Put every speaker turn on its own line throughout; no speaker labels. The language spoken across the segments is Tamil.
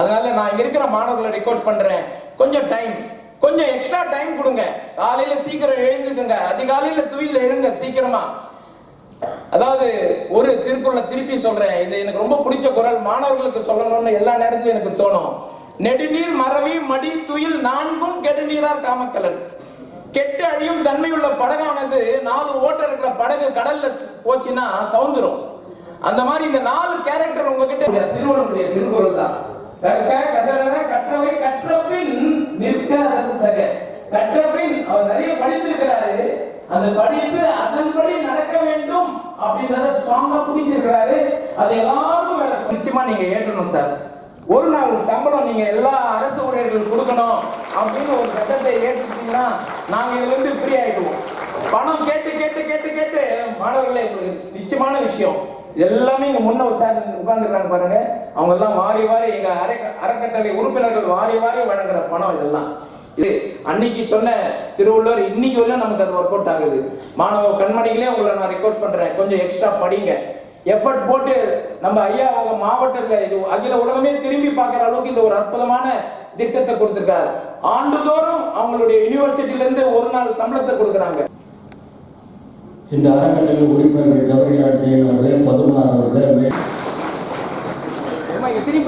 அதனால நான் இங்க இருக்கிற மாணவர்களை ரிக்வஸ்ட் பண்றேன். கொஞ்சம் டைம் கொஞ்சம் எக்ஸ்ட்ரா டைம் கொடுங்க. காலையில சீக்கிரம் எழுந்துக்குங்க. அதிகாலையில துயில எழுங்க சீக்கிரமா. அதாவது ஒரு திருக்குறளை திருப்பி சொல்றேன். இது எனக்கு ரொம்ப பிடிச்ச குரல். மாணவர்களுக்கு சொல்லணும்னு எல்லா நேரத்திலும் எனக்கு தோணும். நெடுநீர் மறவி மடி துயில் நான்கும் கெடுநீரார் காமக்கலன். கெட்டு அழியும் தன்மையுள்ள படகானது நாலு ஓட்டர் இருக்கிற படகு கடல்ல போச்சுன்னா கவுந்துரும். அந்த மாதிரி இந்த நாலு கேரக்டர் உங்ககிட்ட திருவள்ளுவருடைய திருக்குறள் தான். கற்க கசடர கற்றவை கற்றபின் நிற்க அதற்கு தக கற்றபின் அவர் நிறைய படித்திருக்கிறாரு. அந்த படித்து அதன்படி நடக்க வேண்டும் அப்படின்றத ஸ்ட்ராங்கா புரிஞ்சிருக்கிறாரு. அது எல்லாருக்கும் வேலை நிச்சயமா நீங்க ஏற்றணும் சார். ஒரு நாள் சம்பளம் நீங்க எல்லா அரசு ஊழியர்கள் கொடுக்கணும் அப்படின்னு ஒரு சட்டத்தை ஏற்றுட்டீங்கன்னா நாங்க இதுல இருந்து ஃப்ரீ ஆயிடுவோம். பணம் கேட்டு கேட்டு கேட்டு கேட்டு மாணவர்களே உங்களுக்கு நிச்சயமான விஷயம். எல்லாமே இங்க முன்ன சார் உட்கார்ந்துருக்காங்க பாருங்க. அவங்க எல்லாம் வாரி வாரி எங்க அரை அறக்கட்டளை உறுப்பினர்கள் வாரி வாரி வழங்குற பணம் இதெல்லாம். இது அன்னைக்கு சொன்ன திருவள்ளுவர் இன்னைக்கு வரையும் நமக்கு அது ஒர்க் அவுட் ஆகுது. மாணவ கண்மணிகளே உங்களை நான் ரெக்வஸ்ட் பண்றேன். கொஞ்சம் எக்ஸ்ட்ரா படிங்க. எஃபர்ட் போட்டு நம்ம ஐயா அவங்க மாவட்டத்துல இது அகில உலகமே திரும்பி பார்க்குற அளவுக்கு இந்த ஒரு அற்புதமான திட்டத்தை கொடுத்துருக்காரு. ஆண்டுதோறும் அவங்களுடைய யூனிவர்சிட்டியிலேருந்து ஒரு நாள் சம்பளத்தை கொடுக்குறாங்க.
இந்த அறக்கட்டளை உறுப்பினர்கள் ஜவஹர்லால் ஜெயின் அவர்களே பதுமனார் அவர்களே மே-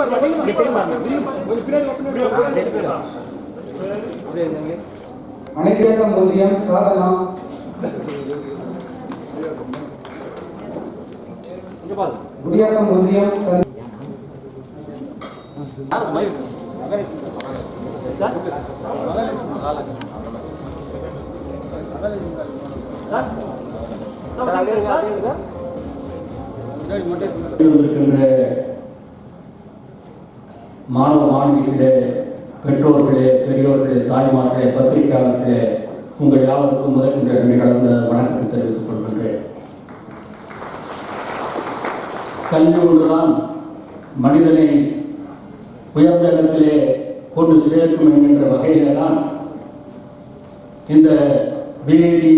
அனைத்தியக்கம் ஒன்றியம் சாதனா குடியாத்தம் ஒன்றியம் சந்தி-
இருக்கின்ற மாணவ மாணவிகளே பெற்றோர்களே பெரியோர்களே தாய்மார்களே பத்திரிகையாளர்களே உங்கள் யாவருக்கும் முதற்கொண்ட நன்றி கலந்த வணக்கத்தை தெரிவித்துக் கொள்கின்றேன். கல்வி ஒன்றுதான் மனிதனை உயர்ந்த இடத்திலே கொண்டு சேர்க்கும் என்கின்ற வகையில தான் இந்த பிஐடி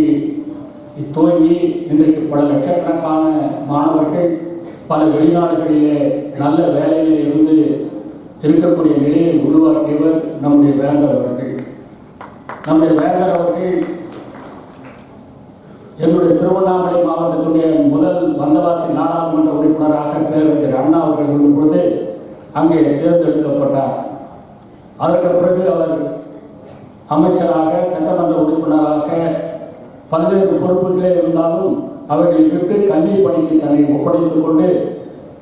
துவங்கி இன்றைக்கு பல லட்சக்கணக்கான மாணவர்கள் பல வெளிநாடுகளிலே நல்ல வேலையிலே இருந்து இருக்கக்கூடிய நிலையை உருவாக்கியவர் நம்முடைய வேந்தர் அவர்கள். நம்முடைய வேந்தர் அவர்கள் என்னுடைய திருவண்ணாமலை மாவட்டத்துடைய முதல் வந்தவாசி நாடாளுமன்ற உறுப்பினராக பேரறிஞர் அண்ணா அவர்கள் இருக்கும் பொழுது அங்கே தேர்ந்தெடுக்கப்பட்டார். அதற்கு பிறகு அவர் அமைச்சராக சட்டமன்ற உறுப்பினராக பல்வேறு பொறுப்புகளே இருந்தாலும் அவர்களை விட்டு கல்வி பணிக்கு தன்னை ஒப்படைத்துக் கொண்டு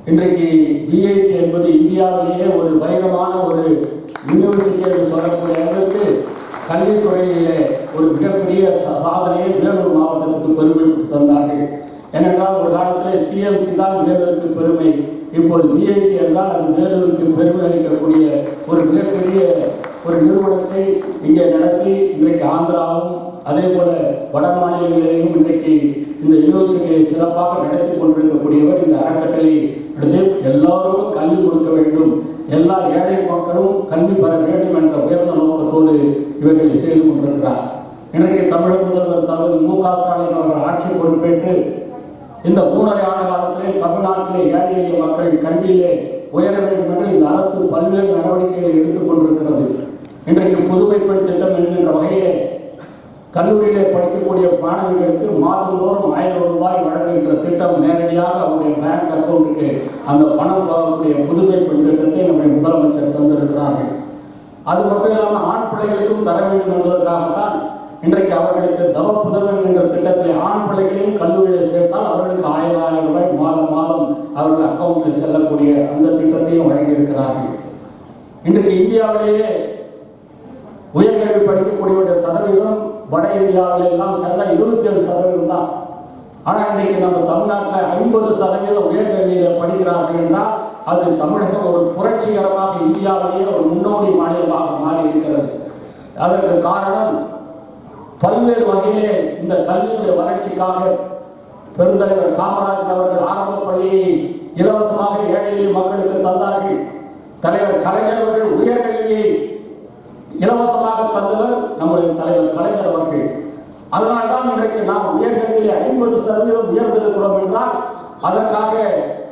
இன்றைக்கு பிஐடி என்பது இந்தியாவிலேயே ஒரு பயங்கரமான ஒரு யூனிவர்சிட்டி என்று சொல்லக்கூடிய அளவுக்கு கல்வித்துறையிலே ஒரு மிகப்பெரிய சாதனையை வேலூர் மாவட்டத்துக்கு பெருமை தந்தார்கள். ஏனென்றால் ஒரு காலத்தில் சிஎம்சி தான் வேலூருக்கு பெருமை. இப்போது பிஐடி என்றால் அது வேலூருக்கு பெருமை அளிக்கக்கூடிய ஒரு மிகப்பெரிய ஒரு நிறுவனத்தை இங்கே நடத்தி இன்றைக்கு ஆந்திராவும் அதே போல வட மாநிலங்களிலேயும் இன்றைக்கு இந்த யூனிவர்சிட்டியை சிறப்பாக நடத்தி கொண்டிருக்கக்கூடியவர் இந்த அறக்கட்டளை அடுத்து எல்லாருக்கும் கல்வி கொடுக்க வேண்டும். எல்லா ஏழை மக்களும் கல்வி பெற வேண்டும் என்ற உயர்ந்த நோக்கத்தோடு இவர்களை செய்து கொண்டிருக்கிறார். இன்றைக்கு தமிழக முதல்வர் தளபதி மு க ஸ்டாலின் அவர்கள் ஆட்சி பொறுப்பேற்று இந்த மூணரை ஆண்டு காலத்திலே தமிழ்நாட்டிலே ஏழை எளிய மக்கள் கல்வியிலே உயர வேண்டும் என்று இந்த அரசு பல்வேறு நடவடிக்கைகளை எடுத்துக் கொண்டிருக்கிறது. இன்றைக்கு புதுமை பெண் திட்டம் என்கின்ற வகையிலே கல்லூரியிலே படிக்கக்கூடிய மாணவிகளுக்கு மாதந்தோறும் ஆயிரம் ரூபாய் வழங்குகின்ற திட்டம் நேரடியாக அவருடைய பேங்க் அக்கௌண்ட்டுக்கு அந்த பணம் வரக்கூடிய புதுமை பெண் திட்டத்தை நம்முடைய முதலமைச்சர் தந்திருக்கிறார்கள். அது மட்டும் இல்லாமல் ஆண் பிள்ளைகளுக்கும் தர வேண்டும் என்பதற்காகத்தான் இன்றைக்கு அவர்களுக்கு தவ புதல்வன் என்ற திட்டத்தில் ஆண் பிள்ளைகளையும் கல்லூரியில் சேர்த்தால் அவர்களுக்கு ஆயிரம் ஆயிரம் ரூபாய் மாதம் மாதம் அவர்கள் அக்கௌண்ட்டில் செல்லக்கூடிய அந்த திட்டத்தையும் வழங்கியிருக்கிறார்கள். இன்றைக்கு இந்தியாவிலேயே உயர்கல்வி படிக்கக்கூடியவருடைய சதவீதம் வட இந்தியாவில் எல்லாம் சேர்ந்தா இருபத்தி ஏழு சதவீதம் தான். ஆனால் இன்னைக்கு நம்ம தமிழ்நாட்டில் ஐம்பது சதவீத உயர்கல்வியில் படிக்கிறார்கள் என்றால் அது தமிழகம் ஒரு புரட்சிகரமாக இந்தியாவிலேயே ஒரு முன்னோடி மாநிலமாக மாறி இருக்கிறது அதற்கு காரணம் பல்வேறு வகையிலே இந்த கல்வியுடைய வளர்ச்சிக்காக பெருந்தலைவர் காமராஜர் அவர்கள் ஆரம்ப பள்ளியை இலவசமாக ஏழை மக்களுக்கு தந்தார்கள். தலைவர் கலைஞர் அவர்கள் உயர்கல்வியை இலவசமாக தந்தவர் நம்முடைய தலைவர் கலைஞர் அவர்கள். அதனால்தான் இன்றைக்கு நாம் உயர்கல்வியிலே ஐம்பது சதவீதம் உயர்ந்திருக்கிறோம் என்றால் அதற்காக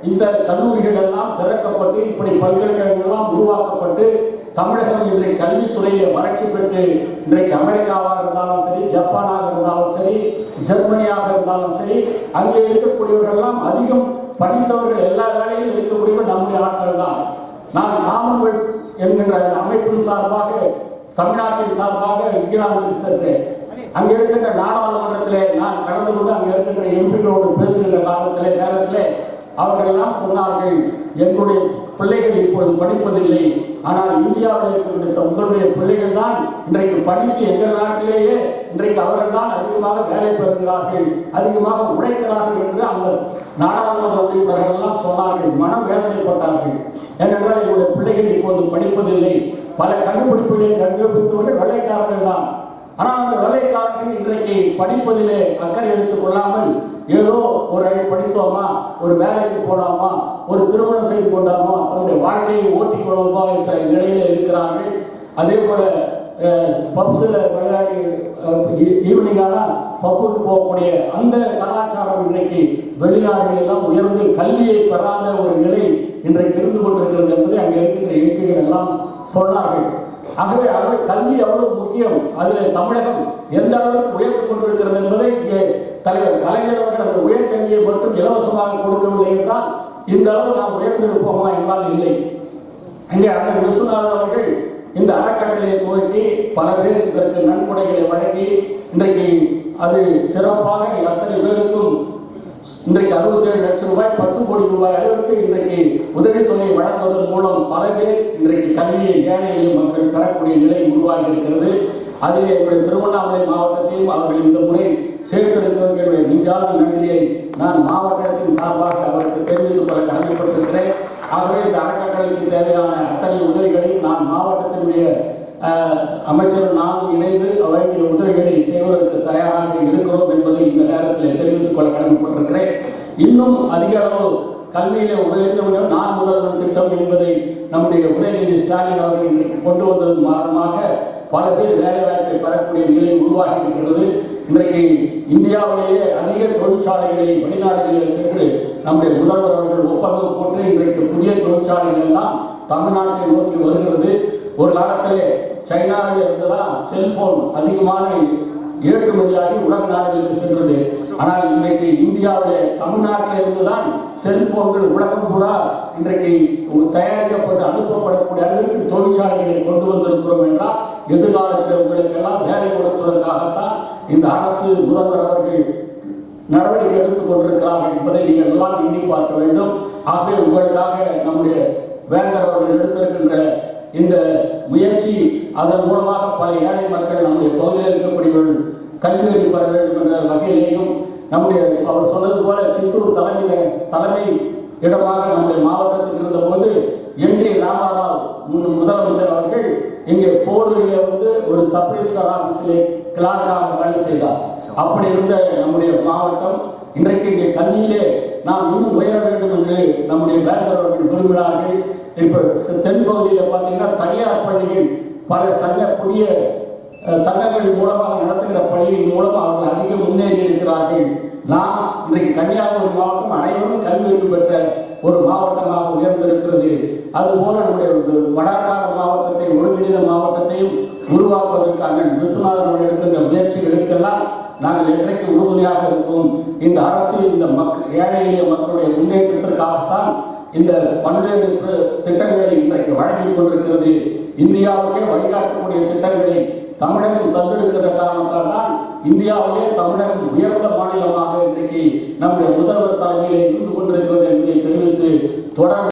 இந்த கல்லூரிகள் எல்லாம் திறக்கப்பட்டு இப்படி பல்கலைக்கழகங்கள் எல்லாம் உருவாக்கப்பட்டு தமிழகம் இன்றைக்கு கல்வித்துறையில் வளர்ச்சி பெற்று இன்றைக்கு அமெரிக்காவாக இருந்தாலும் சரி ஜப்பானாக இருந்தாலும் சரி ஜெர்மனியாக இருந்தாலும் சரி அங்கே இருக்கக்கூடியவர்கள்லாம் அதிகம் படித்தவர்கள் எல்லா வேலையிலும் இருக்கக்கூடியவர் நம்முடைய ஆட்கள் தான். நான் காமன்வெல்த் என்கின்ற அமைப்பின் சார்பாக தமிழ்நாட்டின் சார்பாக இங்கிலாந்துக்கு சென்றேன் அங்கே இருக்கின்ற நாடாளுமன்றத்திலே நான் கடந்து கொண்டு அங்கே இருக்கின்ற எம்பிகளோடு பேசுகின்ற காலத்திலே நேரத்திலே அவர்கள் எல்லாம் சொன்னார்கள் எங்களுடைய பிள்ளைகள் இப்பொழுது படிப்பதில்லை. ஆனால் இந்தியாவில் இருக்கின்ற உங்களுடைய பிள்ளைகள் தான் இன்றைக்கு படித்து எங்கள் நாட்டிலேயே இன்றைக்கு அவர்கள் தான் அதிகமாக வேலை பெறுகிறார்கள் அதிகமாக உழைக்கிறார்கள் என்று அந்த நாடாளுமன்ற உறுப்பினர்கள் எல்லாம் சொன்னார்கள் மனம் வேதனைப்பட்டார்கள். ஏனென்றால் எங்களுடைய பிள்ளைகள் இப்போது படிப்பதில்லை. பல கண்டுபிடிப்புகளை கண்டுபிடித்தவர்கள் வெள்ளைக்காரர்கள் தான். ஆனால் அந்த வெள்ளைக்காரர்கள் இன்றைக்கு படிப்பதிலே அக்கறை எடுத்துக் கொள்ளாமல் ஏதோ ஒரு படித்தோமா ஒரு வேலைக்கு போடாமா ஒரு திருமணம் செய்து கொண்டாமா தன்னுடைய வாழ்க்கையை ஓட்டிக் கொள்வோமா என்ற நிலையில இருக்கிறார்கள். அதே போல பப்ஸில் விளையாடி ஈவினிங் ஆனால் பப்புக்கு போகக்கூடிய அந்த கலாச்சாரம் இன்றைக்கு வெளிநாடுகளெல்லாம் உயர்ந்து கல்வியை பெறாத ஒரு நிலை இன்றைக்கு இருந்து கொண்டிருக்கிறது என்பதை அங்கே இருக்கின்ற எம்பிகள் எல்லாம் சொன்னார்கள். ஆகவே ஆகவே கல்வி எவ்வளவு முக்கியம்? அதில் தமிழகம் எந்த அளவுக்கு உயர்ந்து கொண்டிருக்கிறது என்பதை இங்கே தலைவர் கலைஞர் அவர்கள் அந்த உயர்கல்வியை மட்டும் இலவசமாக கொடுக்கவில்லை என்றால் இந்த அளவு நாம் உயர்ந்திருப்போமா என்றால் இல்லை. அங்கே அண்ணன் விஸ்வநாதன் அவர்கள் இந்த அறக்கட்டளையை துவக்கி பல பேர் இதற்கு நன்கொடைகளை வழங்கி இன்றைக்கு அது சிறப்பாக அத்தனை பேருக்கும் இன்றைக்கு அறுபத்தேழு லட்சம் ரூபாய் பத்து கோடி ரூபாய் அளவிற்கு இன்றைக்கு உதவித்தொகை வழங்குவதன் மூலம் பல பேர் இன்றைக்கு கல்வியை ஏழை மக்கள் பெறக்கூடிய நிலை உருவாகி இருக்கிறது. அதில் எங்களுடைய திருவண்ணாமலை மாவட்டத்தையும் அவர்கள் இந்த முறை சேர்த்திருக்கிற நெஞ்சான நன்றியை நான் மாவட்டத்தின் சார்பாக அவருக்கு தெரிவித்துக் கொள்ள கடமைப்பட்டிருக்கிறேன். ஆகவே இந்த அறக்கட்டளைக்கு தேவையான அத்தனை உதவிகளையும் நான் மாவட்டத்தினுடைய அஹ், அமைச்சர் நாம் இணைந்து அவருடைய உதவிகளை செய்வதற்கு தயாராக இருக்கிறோம் என்பதை இந்த நேரத்தில் தெரிவித்துக் கொள்ள கடமைப்பட்டிருக்கிறேன். இன்னும் அதிக அளவு கல்வியிலே உபயோகிக்க நான் முதல்வன் திட்டம் என்பதை நம்முடைய உதயநிதி ஸ்டாலின் அவர்கள் இன்றைக்கு கொண்டு வந்ததன் காரணமாக பல பேர் வேலைவாய்ப்பை பெறக்கூடிய நிலை உருவாகி இருக்கிறது. இன்றைக்கு இந்தியாவிலேயே அதிக தொழிற்சாலைகளை வெளிநாடுகளில் சென்று நம்முடைய முதல்வர் அவர்கள் ஒப்பந்தம் போட்டு இன்றைக்கு புதிய தொழிற்சாலைகள் எல்லாம் தமிழ்நாட்டை நோக்கி வருகிறது. ஒரு காலத்திலே சைனாவில் இருந்துதான் செல்போன் அதிகமான ஏற்றுமதியாகி உலக நாடுகளுக்கு சென்றது. ஆனால் இன்றைக்கு இந்தியாவிலே தமிழ்நாட்டில் இருந்துதான் செல்போன்கள் உலகம் பூரா இன்றைக்கு தயாரிக்கப்பட்டு அனுப்பப்படக்கூடிய அளவிற்கு தொழிற்சாலைகளை கொண்டு வந்திருக்கிறோம் என்றால் எதிர்காலத்தில் உங்களுக்கு எல்லாம் வேலை கொடுப்பதற்காகத்தான் இந்த அரசு முதல்வர் அவர்கள் நடவடிக்கை எடுத்துக் கொண்டிருக்கிறார்கள் என்பதை நீங்கள் எல்லாம் எண்ணி பார்க்க வேண்டும். ஆகவே உங்களுக்காக நம்முடைய வேந்தர் அவர்கள் எடுத்திருக்கின்ற இந்த முயற்சி அதன் மூலமாக பல ஏழை மக்கள் நம்முடைய பகுதியில் இருக்கக்கூடியவர்கள் கல்வி அறிவு பெற வேண்டும் என்ற வகையிலேயும் நம்முடைய அவர் சொன்னது போல சித்தூர் தலைமையில தலைமை இடமாக நம்முடைய மாவட்டத்தில் இருந்தபோது என் டி ராமாராவ் முன் முதலமைச்சர் அவர்கள் இங்கே போரூரிலே வந்து ஒரு சப்ரிஸ்டர் ஆஃபீஸிலே கிளார்க்காக வேலை செய்தார். அப்படி இருந்த நம்முடைய மாவட்டம் இன்றைக்கு இங்கே கண்ணியிலே நாம் இன்னும் உயர வேண்டும் என்று நம்முடைய வேந்தர் அவர்கள் விரும்புகிறார்கள். இப்போ தென்பகுதியில் பார்த்தீங்கன்னா தனியார் பள்ளிகள் பல சங்க புதிய சங்கங்கள் மூலமாக நடத்துகிற பள்ளியின் மூலம் அவர்கள் அதிகம் முன்னேறி இருக்கிறார்கள். நாம் இன்றைக்கு கன்னியாகுமரி மாவட்டம் அனைவரும் கல்வி பெற்ற ஒரு மாவட்டமாக உயர்ந்திருக்கிறது. அதுபோல நம்முடைய வடக்காடு மாவட்டத்தை ஒருங்கிணைந்த மாவட்டத்தையும் உருவாக்குவதற்காக விஸ்வநாதன் எடுக்கின்ற முயற்சிகளுக்கெல்லாம் நாங்கள் என்றைக்கு உறுதுணையாக இருக்கும். இந்த அரசு இந்த மக்கள் ஏழை எளிய மக்களுடைய முன்னேற்றத்திற்காகத்தான் இந்த பல்வேறு திட்டங்களை இன்றைக்கு வழங்கிக் கொண்டிருக்கிறது. இந்தியாவுக்கே வழிகாட்டக்கூடிய திட்டங்களை தமிழகம் தந்திருக்கிற காரணத்தால் தான் இந்தியாவிலே தமிழகம் உயர்ந்த மாநிலமாக இன்றைக்கு நம்முடைய முதல்வர் தலைமையிலே இருந்து கொண்டிருக்கிறது என்பதை தெரிவித்து தொடர்ந்து